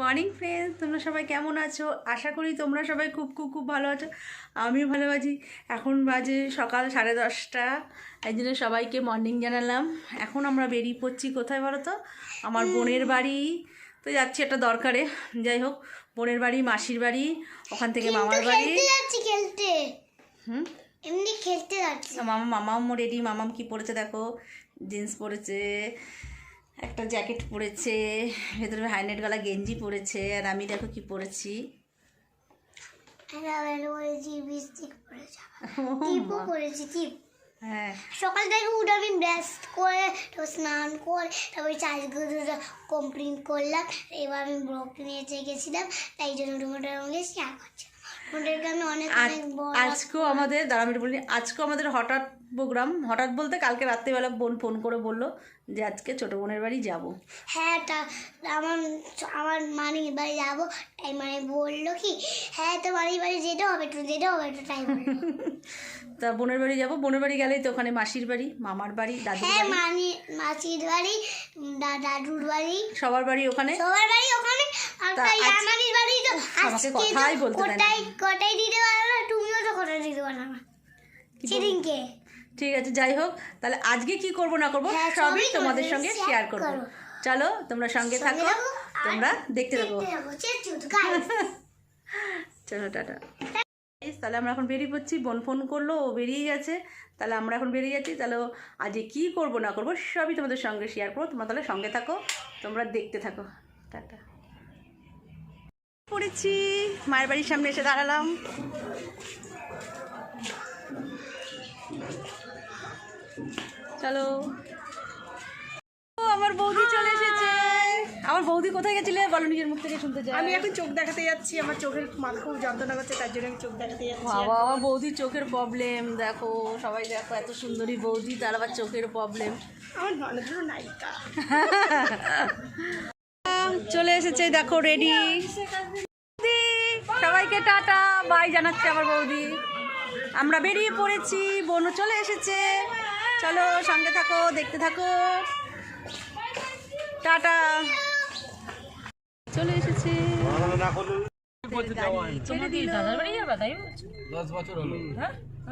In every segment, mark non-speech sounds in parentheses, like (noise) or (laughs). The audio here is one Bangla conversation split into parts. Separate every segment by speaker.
Speaker 1: মর্নিং ফ্রেন্ডস তোমরা সবাই কেমন আছো? আশা করি তোমরা সবাই খুব খুব খুব ভালো আছো। আমিও ভালো আছি। এখন বাজে সকাল সাড়ে দশটা। এই জন্য সবাইকে মর্নিং জানালাম। এখন আমরা বেরিয়ে পড়ছি কোথায় বলো তো? আমার বোনের বাড়ি। তো যাচ্ছি একটা দরকারে। যাই হোক বোনের বাড়ি মাসির বাড়ি ওখান থেকে মামার বাড়ি।
Speaker 2: খেলতে
Speaker 1: হুম?
Speaker 2: এমনি খেলতে যাচ্ছি।
Speaker 1: মামা মামাম রেডি মামাম কি পরেছে দেখো? জিন্স পরেছে একটা জ্যাকেট পরেছে ভেতরে হাইনেট গলা গেঞ্জি পরেছে আর আমি দেখো কি পরেছি। (laughs) হ্যাঁ।
Speaker 2: সকাল থেকে উঠে আমি করে তো স্নান করে তারপরে চাষগুলো কমপ্লিট করলাম। এবার আমি ব্লগ নিয়ে গেছিলাম তাই জন্য তোমাদের সঙ্গে শেয়ার করছি
Speaker 1: আজকেও আমাদের দাঁড়া আমি বলি আজকেও আমাদের হঠাৎ প্রোগ্রাম হঠাৎ বলতে কালকে রাত্রিবেলা বোন ফোন করে বলল যে আজকে ছোটো বোনের বাড়ি যাব।
Speaker 2: হ্যাঁ তা আমার আমার মানির বাড়ি যাব। তাই মানে বলল কি হ্যাঁ তো মানির বাড়ি যেতে হবে তো যেতে হবে তো তাই বলল
Speaker 1: তা বোনের বাড়ি যাব। বোনের বাড়ি গেলেই তো ওখানে মাসির বাড়ি মামার বাড়ি দাদুর
Speaker 2: হ্যাঁ মানি মাসির বাড়ি দাদুর বাড়ি।
Speaker 1: সবার বাড়ি ওখানে?
Speaker 2: সবার বাড়ি ওখানে। আর তাই আমাদের বাড়ি তো
Speaker 1: আমাকে
Speaker 2: আজকে
Speaker 1: কথাই বলতে দেয় না।
Speaker 2: কোটাই দিতে পারো না তুমিও তো কোটাই দিতে পারো না। সেদিনকে
Speaker 1: ঠিক আছে যাই হোক তাহলে আজকে কি করব না করব
Speaker 2: হ্যাঁ,
Speaker 1: সবই তোমাদের সঙ্গে শেয়ার করব। চলো তোমরা সঙ্গে থাকো তোমরা দেখতে থাকো। (laughs) চলো টাটা। তাহলে আমরা এখন বেরিয়ে পড়ছি বোন ফোন করল ও বেরিয়ে গেছে। তাহলে আমরা এখন বেরিয়ে যাচ্ছি তাহলে আজকে কি করব না করব সবই তোমাদের সঙ্গে শেয়ার করব। তোমরা তাহলে সঙ্গে থাকো তোমরা দেখতে থাকো। টাটা। পড়েছি মায়ের বাড়ির সামনে এসে দাঁড়ালাম। চলো। ও, আমার বৌদি চলে এসেছে। আমার বৌদি কোথায় গেছিলে? বলো নিজের মুখ থেকে শুনতে চাই।
Speaker 3: আমি এখন চোখ দেখাতে যাচ্ছি। আমার চোখের মাথা খুব যন্ত্রণা করছে তার জন্য আমি চোখ দেখাতে যাচ্ছি
Speaker 1: বাবা আমার বৌদির চোখের প্রবলেম দেখো সবাই দেখো এত সুন্দরী বৌদি তার আবার চোখের প্রবলেম
Speaker 3: আমার ননদের নায়িকা।
Speaker 1: চলে এসেছে দেখো রেডি সবাইকে টাটা বাই জানাচ্ছে আমার বৌদি। আমরা বেরিয়ে পড়েছি বোনও চলে এসেছে। চলো সঙ্গে থাকো দেখতে থাকো। টাটা। চলে এসেছি।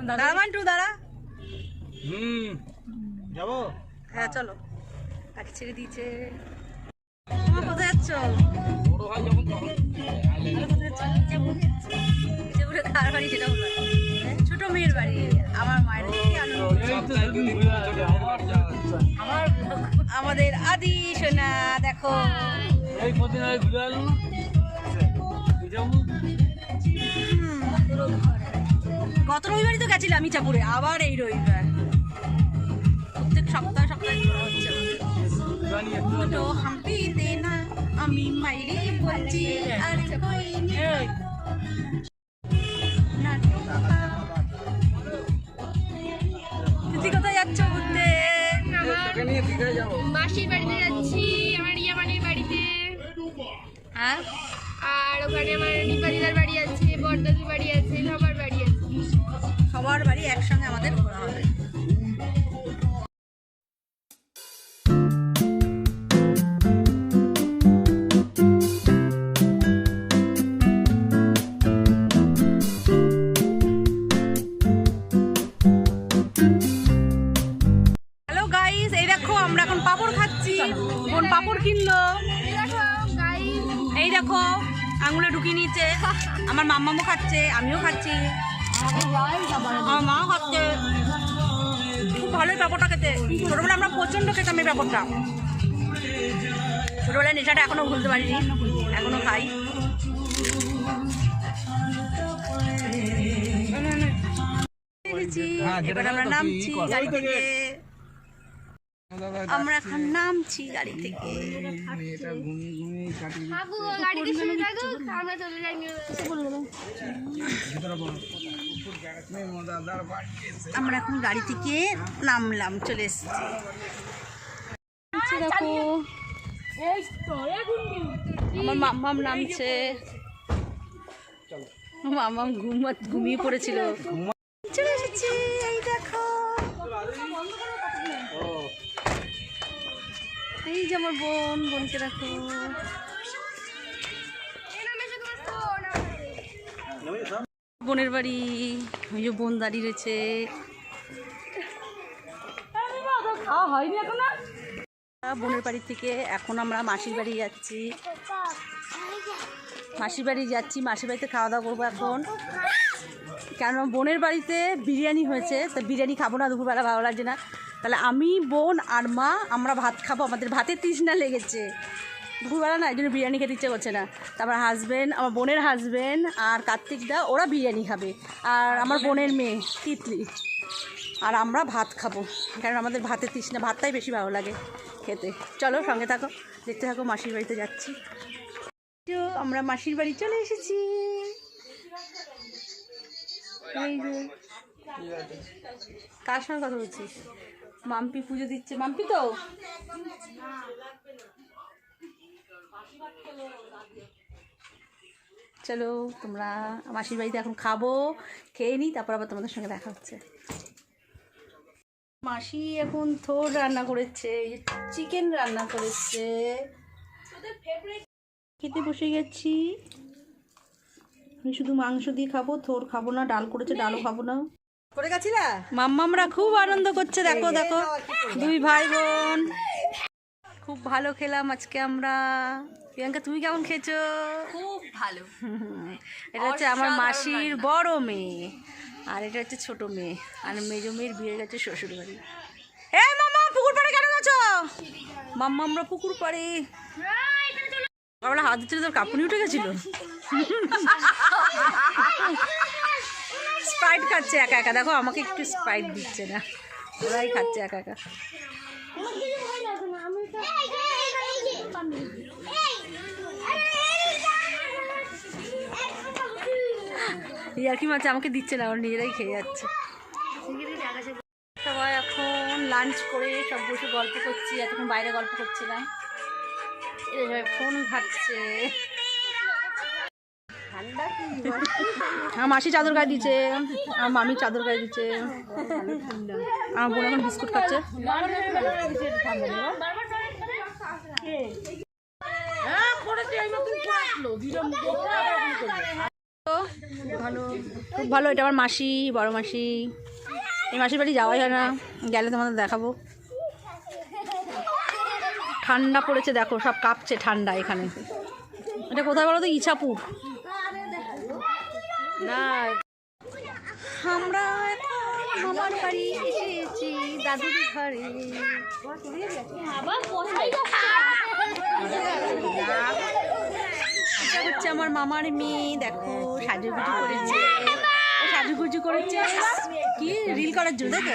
Speaker 1: দাঁড়া দাঁড়া
Speaker 4: হুম। যাব?
Speaker 1: হ্যাঁ চলো। ছেড়ে দিয়েছে। তোমার কোথায় যাচ্ছ?
Speaker 4: বড় হয় যখন তখন
Speaker 1: বিজয়পুরে কার বাড়ি সেটা বলো ছোট মেয়ের বাড়ি আমার মায়ের আমাদের আদি সোনা দেখো। গত রবিবারই তো গেছিলাম মিচাপুরে আবার এই রবিবার। প্রত্যেক সপ্তাহে সপ্তাহে হচ্ছে না আমি মাইরি বলছি আর কই
Speaker 5: মাসির বাড়িতে যাচ্ছি আমার ইয়ামানির বাড়িতে।
Speaker 1: হ্যাঁ?
Speaker 5: আর ওখানে আমার নিপাদিদার বাড়ি আছে বরদাদুর বাড়ি আছে সবার বাড়ি আছে।
Speaker 1: সবার বাড়ি একসঙ্গে আমাদের ঘোরা হবে। কিনলো এই দেখো আঙুলে ঢুকিয়ে নিয়েছে। আমার মাম্মামও খাচ্ছে আমিও খাচ্ছি। আমার মাও খাচ্ছে। খুব ভালোই পাপড়টা খেতে। ছোটোবেলায় আমরা প্রচণ্ড খেতাম এই পাপড়টা ছোটোবেলায় নেশাটা এখনও ভুলতে পারিনি এখনও খাই। এবার আমরা নামছি গাড়ি থেকে। আমরা এখন নামছি গাড়ি থেকে।
Speaker 5: আমরা
Speaker 1: এখন গাড়ি থেকে নামলাম, চলে এসেছি। দেখো। আমার মাম্মাম নামছে। মাম্মাম ঘুম ঘুমিয়ে পড়েছিল। যে আমার বোন, বোনকে রাখো বোনের বাড়ি, ওই যে বোন দাঁড়িয়ে রয়েছে। বোনের বাড়ি থেকে এখন আমরা মাসির বাড়ি যাচ্ছি। মাসির বাড়ি যাচ্ছি, মাসির বাড়িতে খাওয়া দাওয়া করব এখন। কেন বোনের বাড়িতে বিরিয়ানি হয়েছে, তো বিরিয়ানি খাব না, দুপুরবেলা ভালো লাগছে না। তাহলে আমি, বোন আর মা, আমরা ভাত খাব। আমাদের ভাতের তৃষ্ণা লেগেছে। দুপুরবেলা না, এই জন্য বিরিয়ানি খেতে ইচ্ছে করছে না। তারপর হাজব্যান্ড আমার বোনের হাজব্যান্ড আর কার্তিকদা ওরা বিরিয়ানি খাবে। আর আমার বোনের মেয়ে, তিতলি। আর আমরা ভাত খাব। কারণ আমাদের ভাতের তৃষ্ণা, ভাতটাই বেশি ভালো লাগে খেতে। চলো সঙ্গে থাকো। দেখতে থাকো, মাসির বাড়িতে যাচ্ছি। আমরা মাসির বাড়ি চলে এসেছি। কার সঙ্গে কথা বলছিস? মাম্পি পুজো দিচ্ছে। মাম্পি তো? চলো, তোমরা মাসির বাড়িতে এখন খাব, খেয়ে নিই, তারপর আবার তোমাদের সঙ্গে দেখা হচ্ছে। মাসি এখন থোর রান্না করেছে চিকেন রান্না করেছে। খেতে বসে গেছি। আমি শুধু মাংস দিয়ে খাব, থোর খাব না, ডাল করেছে, ডালও খাব না।
Speaker 3: করে গেছিলা
Speaker 1: মাম্মামরা খুব আনন্দ করছে দেখো দেখো। দুই ভাই বোন খুব ভালো খেলাম আজকে আমরা। প্রিয়াঙ্কা তুমি কেমন খেয়েছো?
Speaker 5: খুব ভালো।
Speaker 1: এটা হচ্ছে আমার মাসির বড় মেয়ে আর এটা হচ্ছে ছোট মেয়ে আর মেজো মেয়ের বিয়ে গেছে শ্বশুর বাড়ি এ মামা পুকুর পাড়ে কেন গেছো? মাম্মা আমরা পুকুর পাড়ে। আমরা হাত দিচ্ছিল তোর কাপুনি উঠে গেছিল। স্প্রাইট খাচ্ছে একা একা। দেখো, আমাকে একটু স্প্রাইট দিচ্ছে না। ওরাই খাচ্ছে একা একা। ইয়ার্কি মাছ আমাকে দিচ্ছে না, ওরা নিজেরাই খেয়ে যাচ্ছে। সবাই এখন লাঞ্চ করে সব বসে গল্প করছি, এতক্ষণ বাইরে গল্প করছিলাম। এরা সবাই ফোন ঘাটছে। আমার মাসি চাদর গায়ে দিচ্ছে আমার মামি চাদর গায়ে দিচ্ছে আমার বোন এখন বিস্কুট খাচ্ছে। খুব ভালো, এটা আমার মাসি, বড় মাসি। এই মাসির বাড়ি যাওয়াই হয় না, গেলে তোমাদের দেখাবো। ঠান্ডা পড়েছে, দেখো, সব কাঁপছে ঠান্ডা এখানে। এটা কোথায় বলো তো? ইছাপুর। না। আমরা এসেছি হচ্ছে আমার মামার মেয়ে, দেখো, সাজুগুজু করেছে। সাজুগুজু করেছে। কি? রিল করার জন্য তো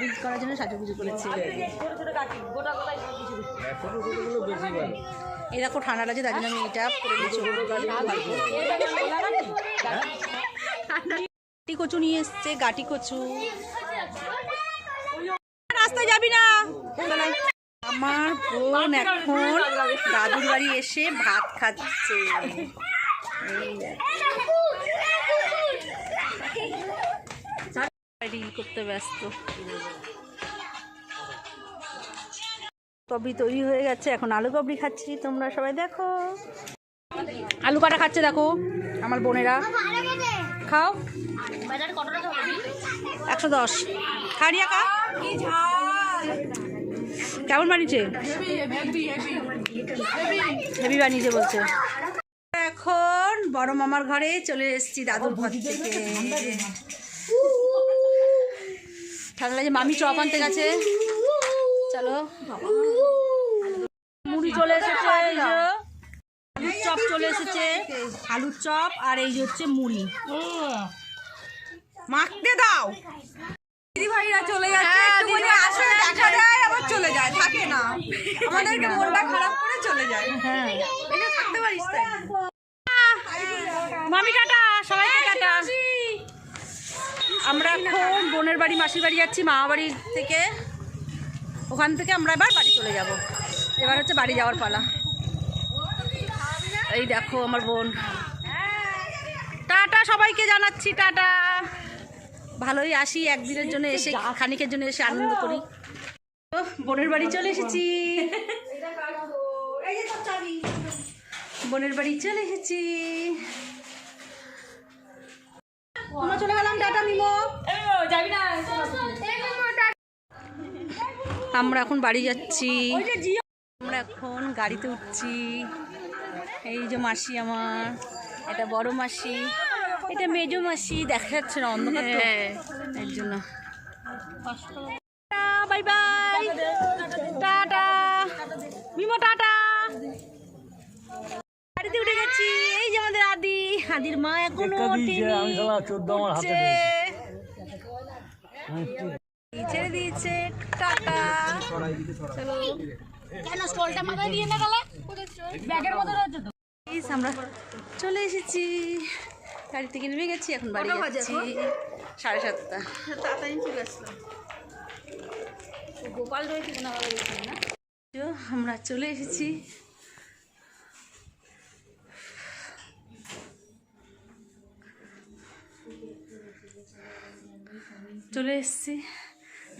Speaker 1: রিল করার জন্য সাজুগুজু করেছে। এই দেখো, ঠান্ডা লাগছে, তার জন্য নিয়েছি গাটি কচু নিয়ে এসছে, গাটি কচু। রাস্তায় যাবি না? আমার বোন এখন দাদুর বাড়ি এসে ভাত খাচ্ছে। করতে ব্যস্ত। কবি তৈরি হয়ে গেছে, এখন আলু কবরি খাচ্ছি। তোমরা সবাই দেখো। আলু কাটা খাচ্ছে দেখো? আমার বোনেরা। খাও। একশো দশ। খারিয়া কা কেমন বানিয়েছে? হেভি বানিয়েছে বলছে। এখন বড় মামার ঘরে চলে এসেছি দাদুর ঘর থেকে। ঠান্ডা লাগে মামি চপ আনতে গেছে। চলো মুড়ি চলে এসেছে যে। চপ চলে এসেছে, আলুর চপ আর এই যে হচ্ছে মুড়ি।
Speaker 3: মাখতে দাও। দিদি ভাইরা চলে যাচ্ছে একটুখানি আসে দেখা দেয় আবার চলে যায় থাকে না। আমাদেরকে মনটা খারাপ করে চলে যায়।
Speaker 1: হ্যাঁ।
Speaker 3: এটা থাকতে পারিস তাই।
Speaker 1: মামি টাটা সবাইকে টাটা। আমরা এখন বোনের বাড়ি মাসির বাড়ি যাচ্ছি মামা বাড়ি থেকে। ওখান থেকে আমরা এবার বাড়ি চলে যাব। এবার হচ্ছে বাড়ি যাওয়ার পালা। এই দেখো আমার বোন। টাটা সবাইকে জানাচ্ছি টাটা। ভালোই আসি একদিনের জন্য এসে খানিকের জন্য এসে আনন্দ করি। তো বোনের বাড়ি চলে এসেছি। বোনের বাড়ি চলে এসেছি। আমরা চলে গেলাম টাটা মিমো। আমরা এখন বাড়ি যাচ্ছি। আমরা এখন গাড়িতে উঠছি। এই যে মাসি আমার এটা বড় মাসি। এটা মেজো মাসি দেখা যাচ্ছে না অন্ধকার তো। এর জন্য। Bye bye. Tata. Mimo tata. গাড়িতে উঠে গেছি। এই যে আমাদের আদি। আদির মা
Speaker 4: এখনও।
Speaker 1: ছেড়ে দিয়েছে। টাটা। চলো। Please, আমরা চলে এসেছি। গাড়ি থেকে নেমে গেছি এখন বাড়ি যাচ্ছি সাড়ে সাতটা। তাড়াতাড়ি চলে আসলাম। গোপাল রয়েছে না আমরা চলে এসেছি। চলে এসেছি।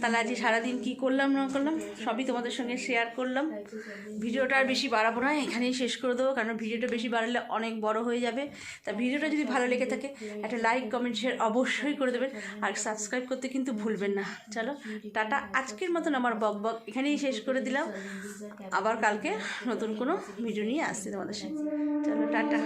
Speaker 1: তাহলে আজকে সারাদিন কী করলাম, না করলাম, সবই তোমাদের সঙ্গে শেয়ার করলাম। ভিডিওটা আর বেশি বাড়াবো না, এখানেই শেষ করে দেবো, কারণ ভিডিওটা বেশি বাড়ালে অনেক বড় হয়ে যাবে। তা ভিডিওটা যদি ভালো লেগে থাকে, একটা লাইক কমেন্ট শেয়ার অবশ্যই করে দেবেন। আর সাবস্ক্রাইব করতে কিন্তু ভুলবেন না। চলো, টাটা, আজকের মতন আমার বক বক এখানেই শেষ করে দিলাম। আবার কালকে নতুন কোনো ভিডিও নিয়ে আসছি তোমাদের সঙ্গে। চলো, টাটা।